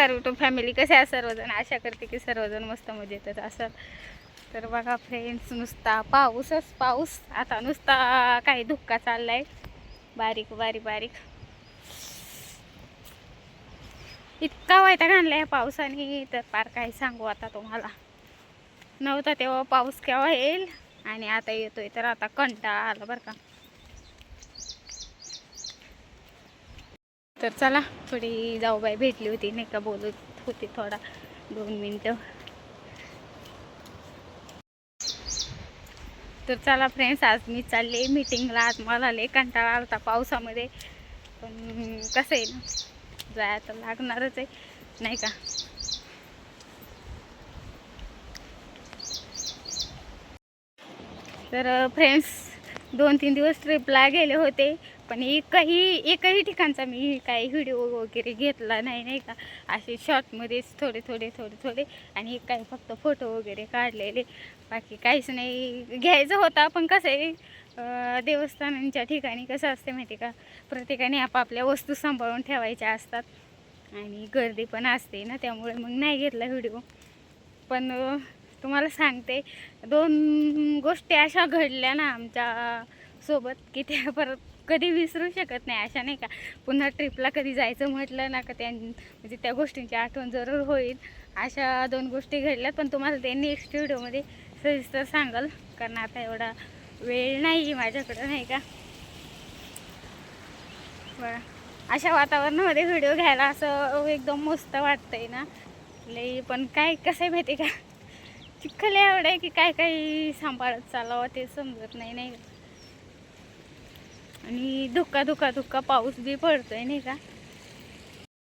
नमस्कार YouTube family कसे आहे सर्वजण? आशा करते की सर्वजण मस्त मजेतच असाल. तर बघा फ्रेंड्स नुसता पाऊसच पाऊस. आता नुसता काही धुक्का चाललाय. बारीक बारीक बारीक. इतका वैताग आणलाय आहे पावसाने. तर फार काही सांगू आता तुम्हाला. नव्हता तेव्हा पाऊस केव्हा येईल? आणि आता येतोय. तर आता कंटाळा आला बरं का. तर चला थोडी जाऊबाई भेटली होती नाही का बोलत होती थोडा दोन मिनटं. तर चला फ्रेंड्स आज मी चालले मीटिंगला आज मला लय कंटाळा आला होता पावसामध्ये. पण कसं आहे ना जाया तर लागणारच आहे नाही का? तर फ्रेंड्स दोन तीन दिवस ट्रिपला गेले होते. पण एकही एकही ठिकाणचा मी काही व्हिडिओ वगैरे घेतला नाही नाही का? असे शॉर्टमध्येच थोडे थोडे थोडे थोडे आणि एक काही फक्त फोटो वगैरे काढलेले. बाकी काहीच नाही. घ्यायचं होता पण कसं आहे देवस्थानांच्या ठिकाणी कसं असते माहिती का? प्रत्येकाने आपापल्या वस्तू सांभाळून ठेवायच्या असतात आणि गर्दी पण असते ना त्यामुळे मग नाही घेतला व्हिडिओ. पण तुम्हाला सांगते दोन गोष्टी अशा घडल्या ना आमच्या सोबत की त्या परत कधी विसरू शकत नाही अशा नाही का? पुन्हा ट्रिपला कधी जायचं म्हटलं ना का त्या म्हणजे त्या गोष्टींची आठवण जरूर होईल. अशा दोन गोष्टी घडल्यात पण तुम्हाला ते नेक्स्ट व्हिडिओमध्ये सविस्तर सांगाल. कारण आता एवढा वेळ नाही माझ्याकडं नाही का? बरं. अशा वातावरणामध्ये व्हिडिओ घ्यायला असं एकदम मस्त वाटतंय ना? लई पण काय कसं आहे माहिती आहे का? चिखल एवढं आहे की काय काही सांभाळत चालावं ते समजत नाही नाही आणि धुका धुका धुका पाऊस बी पडतोय नाही का?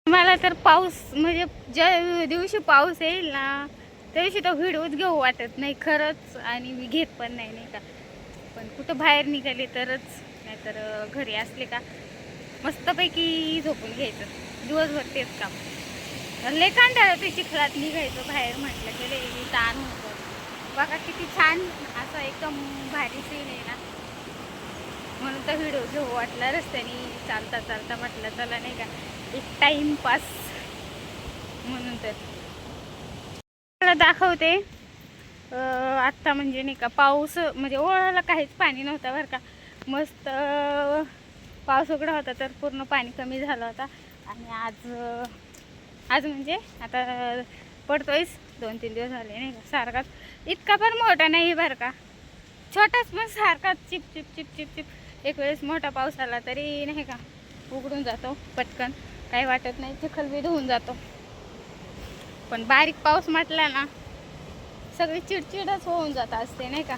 मला तर पाऊस म्हणजे ज्या दिवशी पाऊस येईल ना त्या दिवशी तो व्हिडिओच घेऊ वाटत नाही खरंच आणि मी घेत पण नाही नाही का? पण कुठं बाहेर निघाले तरच नाहीतर घरी असले का मस्तपैकी झोपून घ्यायचं. दिवसभर तेच काम. लय कांटाळा ते चिखलात निघायचं बाहेर म्हटलं की लय ताण होतं बघा किती छान असं एकदम भारी सीन आहे ना. म्हणून व्हिडिओ घेऊ वाटला रस्त्याने चालता चालता म्हटलं चला नाही का एक टाइमपास म्हणून तर. मला दाखवते. आत्ता म्हणजे नाही का पाऊस म्हणजे ओळाला काहीच पाणी नव्हतं बरं का. मस्त पाऊस उघडा होता तर पूर्ण पाणी कमी झालं होता. आणि आज आज म्हणजे आता पडतोयच. दोन तीन दिवस झाले नाही का सारखाच. इतका पण मोठा नाही बरं का. छोटाच पण सारखाच. Chip chip chip chip chip. एक वेळेस मोठा पाऊस आला तरी नाही का उघडून जातो पटकन. काही वाटत नाही चिखल बी धुवून जातो. पण बारीक पाऊस म्हटला ना सगळी चिडचिडच होऊन जात असते नाही का?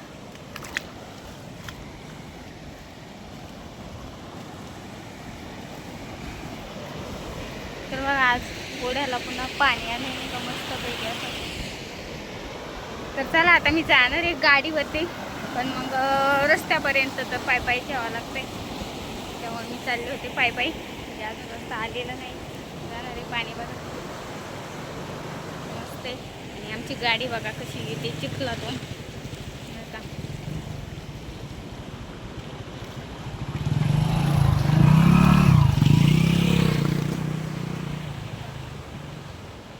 तर बघा आज गोड्याला पुन्हा पाणी आणि मस्त पैकी असं. तर चला आता मी जाणार आहे गाडीवरती. पण मग रस्त्यापर्यंत तर पाय पायी ठेवावं लागतंय. त्यामुळे मी चालले होते पाय पायी म्हणजे अजून रस्ता आलेला नाही. जाणार आहे पाणी बघा मस्त आहे. आणि आमची गाडी बघा कशी येते चिखलातून. बरं का?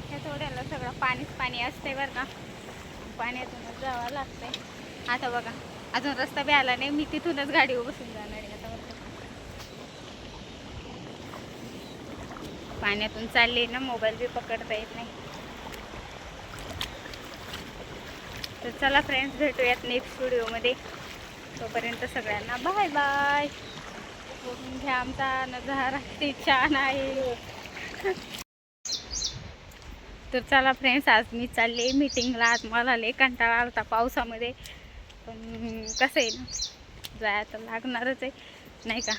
ह्या थोड्याला सगळं पाणीच पाणी असतंय बरं का. पाण्यातूनच जावं लागतंय. आता बघा. अजून रस्ता बी आला नाही. मी तिथूनच गाडी बसून जाणार आहे. आता बघा पाण्यातून चालले ना मोबाईल बी पकडता येत नाही. तर चला फ्रेंड्स भेटूयात नेक्स्ट व्हिडिओमध्ये तोपर्यंत सगळ्यांना बाय बाय बघून घ्या आमचा नजारा किती छान आहे. तर चला फ्रेंड्स आज मी चालले मीटिंगला आज मला लय कंटाळा आला होता पावसामध्ये. पण कसं आहे ना जाया तर लागणारच आहे नाही का?